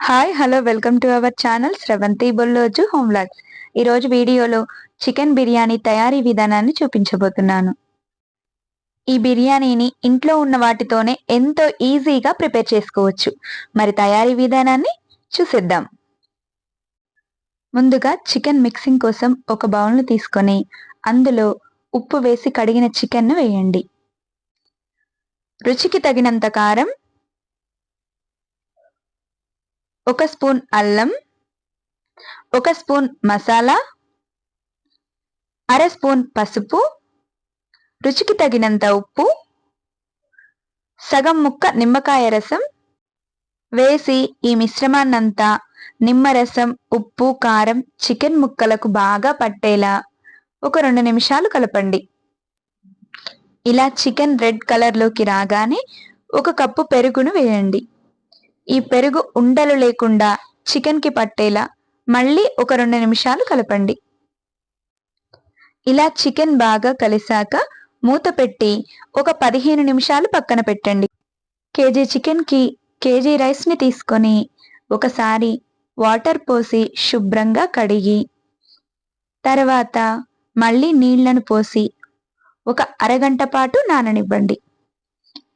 Hi hello welcome to our channel Sravanthi Bolloju home vlogs ఈరోజు వీడియోలో chicken biryani తయారీ విధానాన్ని చూపించబోతున్నాను. ఈ బిర్యానీని ఇంట్లో ఉన్న వాటితోనే ఎంతో ఈజీగా ప్రిపేర్ చేసుకోవచ్చు. మరి తయారీ విధానాన్ని చూసేద్దాం. ముందుగా చికెన్ మిక్సింగ్ కోసం ఒక బౌల్ను తీసుకొని అందులో ఉప్పు వేసి కడిగిన చికెన్ను వేయండి. రుచికి తగినంత కారం ఒక స్పూన్ అల్లం ఒక స్పూన్ మసాలా అర స్పూన్ పసుపు రుచికి తగినంత ఉప్పు సగం ముక్క నిమ్మకాయ రసం వేసి ఈ మిశ్రమాన్నంతా నిమ్మరసం ఉప్పు కారం చికెన్ ముక్కలకు బాగా పట్టేలా ఒక రెండు నిమిషాలు కలపండి. ఇలా చికెన్ రెడ్ కలర్లోకి రాగానే ఒక కప్పు పెరుగును వేయండి. ఈ పెరుగు ఉండలు లేకుండా చికెన్కి పట్టేలా మళ్ళీ ఒక రెండు నిమిషాలు కలపండి. ఇలా చికెన్ బాగా కలిసాక మూత పెట్టి ఒక పదిహేను నిమిషాలు పక్కన పెట్టండి. కేజీ చికెన్కి కేజీ రైస్ని తీసుకొని ఒకసారి వాటర్ పోసి శుభ్రంగా కడిగి తర్వాత మళ్ళీ నీళ్ళను పోసి ఒక అరగంట పాటు నాననివ్వండి.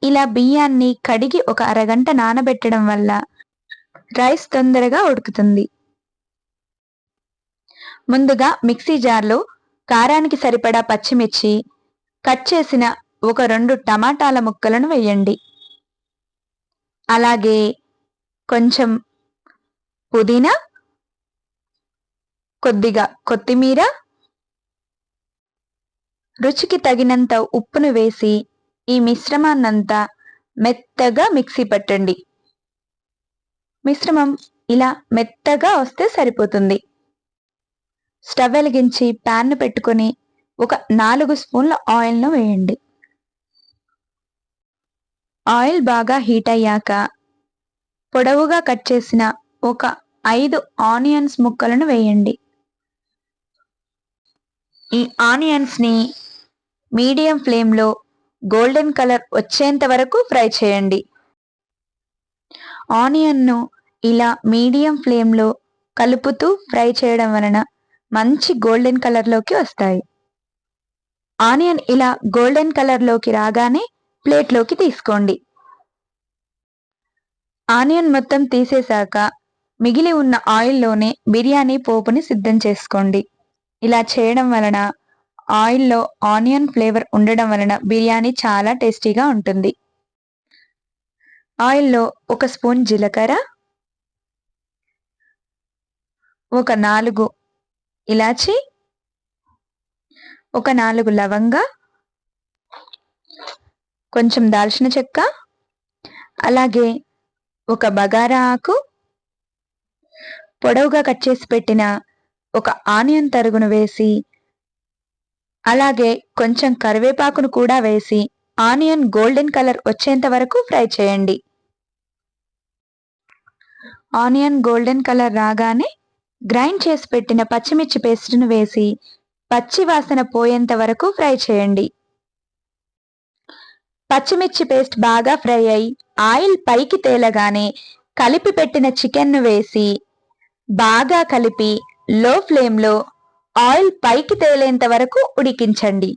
ఇలా బియ్యాన్ని కడిగి ఒక అరగంట నానబెట్టడం వల్ల రైస్ తొందరగా ఉడుకుతుంది. ముందుగా మిక్సీ జార్లో కారానికి సరిపడా పచ్చిమిర్చి కట్ చేసిన ఒక రెండు టమాటాల ముక్కలను వేయండి. అలాగే కొంచెం పుదీనా కొద్దిగా కొత్తిమీర రుచికి తగినంత ఉప్పును వేసి ఈ మిశ్రమాన్నంతా మెత్తగా మిక్సీ పట్టండి. మిశ్రమం ఇలా మెత్తగా వస్తే సరిపోతుంది. స్టవ్ వెలిగించి ప్యాన్ను పెట్టుకొని ఒక నాలుగు స్పూన్ల ఆయిల్ను వేయండి. ఆయిల్ బాగా హీట్ అయ్యాక పొడవుగా కట్ చేసిన ఒక ఐదు ఆనియన్స్ ముక్కలను వేయండి. ఈ ఆనియన్స్ని మీడియం ఫ్లేమ్లో గోల్డెన్ కలర్ వచ్చేంత వరకు ఫ్రై చేయండి. ఆనియన్ను ఇలా మీడియం ఫ్లేమ్లో కలుపుతూ ఫ్రై చేయడం వలన మంచి గోల్డెన్ కలర్లోకి వస్తాయి. ఆనియన్ ఇలా గోల్డెన్ కలర్లోకి రాగానే ప్లేట్లోకి తీసుకోండి. ఆనియన్ మొత్తం తీసేశాక మిగిలి ఉన్న ఆయిల్లోనే బిర్యానీ పోపుని సిద్ధం చేసుకోండి. ఇలా చేయడం వలన ఆయిల్లో ఆనియన్ ఫ్లేవర్ ఉండడం వలన బిర్యానీ చాలా టేస్టీగా ఉంటుంది. ఆయిల్లో ఒక స్పూన్ జీలకర్ర ఒక నాలుగు ఇలాచి ఒక నాలుగు లవంగ కొంచెం దాల్చిన చెక్క అలాగే ఒక బగారా ఆకు పొడవుగా కట్ చేసి పెట్టిన ఒక ఆనియన్ తరుగును వేసి అలాగే కొంచెం కరివేపాకును కూడా వేసి ఆనియన్ గోల్డెన్ కలర్ వచ్చేంత వరకు ఫ్రై చేయండి. ఆనియన్ గోల్డెన్ కలర్ రాగానే గ్రైండ్ చేసి పెట్టిన పచ్చిమిర్చి పేస్ట్ను వేసి పచ్చి వాసన పోయేంత వరకు ఫ్రై చేయండి. పచ్చిమిర్చి పేస్ట్ బాగా ఫ్రై అయి ఆయిల్ పైకి తేలగానే కలిపి పెట్టిన చికెన్ను వేసి బాగా కలిపి లో ఫ్లేమ్లో ఆయిల్ పైకి తేలేంత వరకు ఉడికించండి.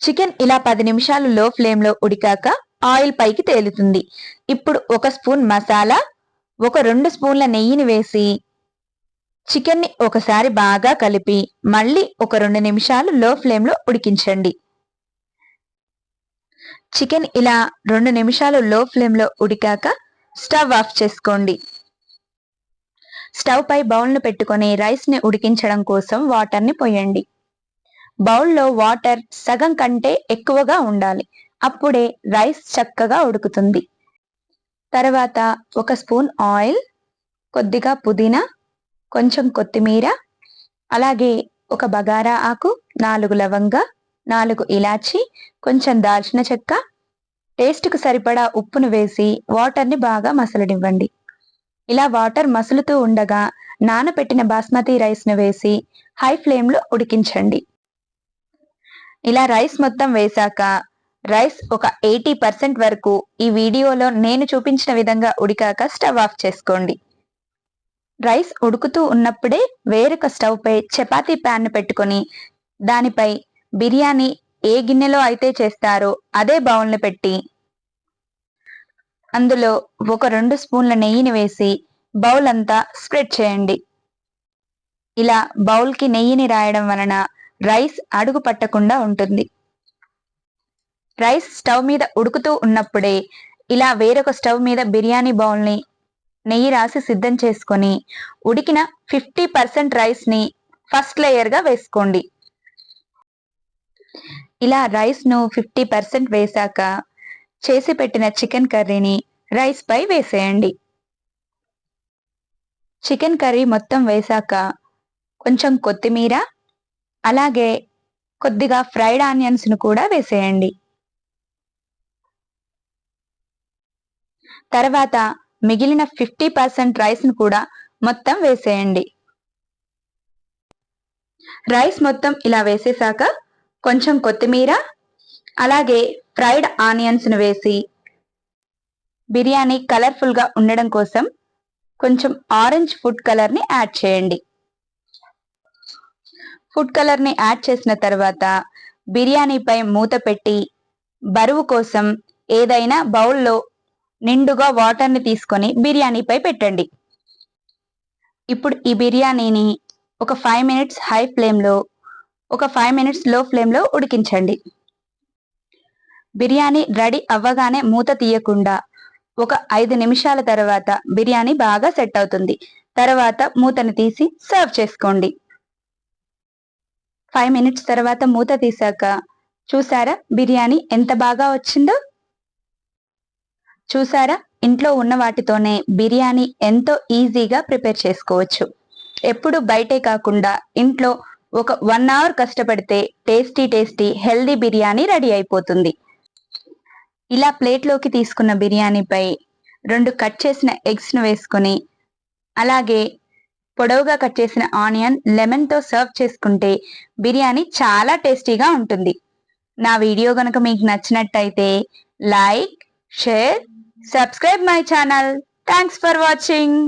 చికెన్ ఇలా పది నిమిషాలు లో ఫ్లేమ్లో ఉడికాక ఆయిల్ పైకి తేలుతుంది. ఇప్పుడు ఒక స్పూన్ మసాలా ఒక రెండు స్పూన్ల నెయ్యిని వేసి చికెన్ని ఒకసారి బాగా కలిపి మళ్ళీ ఒక రెండు నిమిషాలు లో ఫ్లేమ్లో ఉడికించండి. చికెన్ ఇలా రెండు నిమిషాలు లో ఫ్లేమ్లో ఉడికాక స్టవ్ ఆఫ్ చేసుకోండి. స్టవ్ పై బౌల్ను పెట్టుకొని రైస్ని ఉడికించడం కోసం వాటర్ని పోయండి. బౌల్లో వాటర్ సగం కంటే ఎక్కువగా ఉండాలి. అప్పుడే రైస్ చక్కగా ఉడుకుతుంది. తర్వాత ఒక స్పూన్ ఆయిల్ కొద్దిగా పుదీనా కొంచెం కొత్తిమీర అలాగే ఒక బగారా ఆకు నాలుగు లవంగ నాలుగు ఇలాచి కొంచెం దాల్చిన చెక్క టేస్ట్కు సరిపడా ఉప్పును వేసి వాటర్ని బాగా మసలనివ్వండి. ఇలా వాటర్ మసులుతూ ఉండగా నానబెట్టిన బాస్మతి రైస్ను వేసి హై ఫ్లేమ్లో ఉడికించండి. ఇలా రైస్ మొత్తం వేశాక రైస్ ఒక ఎయిటీ పర్సెంట్ వరకు ఈ వీడియోలో నేను చూపించిన విధంగా ఉడికాక స్టవ్ ఆఫ్ చేసుకోండి. రైస్ ఉడుకుతూ ఉన్నప్పుడే వేరొక స్టవ్పై చపాతీ ప్యాన్ పెట్టుకొని దానిపై బిర్యానీ ఏ గిన్నెలో అయితే చేస్తారో అదే బౌల్ని పెట్టి అందులో ఒక రెండు స్పూన్ల నెయ్యిని వేసి బౌల్ అంతా స్ప్రెడ్ చేయండి. ఇలా బౌల్కి నెయ్యిని రాయడం వలన రైస్ అడుగు పట్టకుండా ఉంటుంది. రైస్ స్టవ్ మీద ఉడుకుతూ ఉన్నప్పుడే ఇలా వేరొక స్టవ్ మీద బిర్యానీ బౌల్ని నెయ్యి రాసి సిద్ధం చేసుకొని ఉడికిన ఫిఫ్టీ పర్సెంట్ రైస్ని ఫస్ట్ లేయర్గా వేసుకోండి. ఇలా రైస్ను ఫిఫ్టీ పర్సెంట్ వేశాక చేసి పెట్టిన చికెన్ కర్రీని రైస్ పై వేసేయండి. చికెన్ కర్రీ మొత్తం వేశాక కొంచెం కొత్తిమీర అలాగే కొద్దిగా ఫ్రైడ్ ఆనియన్స్ను కూడా వేసేయండి. తర్వాత మిగిలిన ఫిఫ్టీ పర్సెంట్ రైస్ను కూడా మొత్తం వేసేయండి. రైస్ మొత్తం ఇలా వేసేసాక కొంచెం కొత్తిమీర అలాగే ఫ్రైడ్ ఆనియన్స్ను వేసి బిర్యానీ కలర్ఫుల్గా ఉండడం కోసం కొంచెం ఆరెంజ్ ఫుడ్ కలర్ని యాడ్ చేయండి. ఫుడ్ కలర్ని యాడ్ చేసిన తర్వాత బిర్యానీపై మూత పెట్టి బరువు కోసం ఏదైనా బౌల్లో నిండుగా వాటర్ని తీసుకొని బిర్యానీపై పెట్టండి. ఇప్పుడు ఈ బిర్యానీని ఒక ఫైవ్ మినిట్స్ హై ఫ్లేమ్లో ఒక ఫైవ్ మినిట్స్లో ఫ్లేమ్లో ఉడికించండి. బిర్యానీ రెడీ అవ్వగానే మూత తీయకుండా ఒక ఐదు నిమిషాల తర్వాత బిర్యానీ బాగా సెట్ అవుతుంది. తర్వాత మూతని తీసి సర్వ్ చేసుకోండి. ఫైవ్ మినిట్స్ తర్వాత మూత తీసాక చూసారా బిర్యానీ ఎంత బాగా వచ్చిందో? చూసారా ఇంట్లో ఉన్న వాటితోనే బిర్యానీ ఎంతో ఈజీగా ప్రిపేర్ చేసుకోవచ్చు. ఎప్పుడు బయటే కాకుండా ఇంట్లో ఒక వన్ అవర్ కష్టపడితే tasty tasty healthy biryani ready అయిపోతుంది. ఇలా ప్లేట్లోకి తీసుకున్న బిర్యానీపై రెండు కట్ చేసిన ఎగ్స్ను వేసుకొని అలాగే పొడవుగా కట్ చేసిన ఆనియన్ లెమన్తో సర్వ్ చేసుకుంటే బిర్యానీ చాలా టేస్టీగా ఉంటుంది. నా వీడియో కనుక మీకు నచ్చినట్టయితే like share subscribe my channel thanks for watching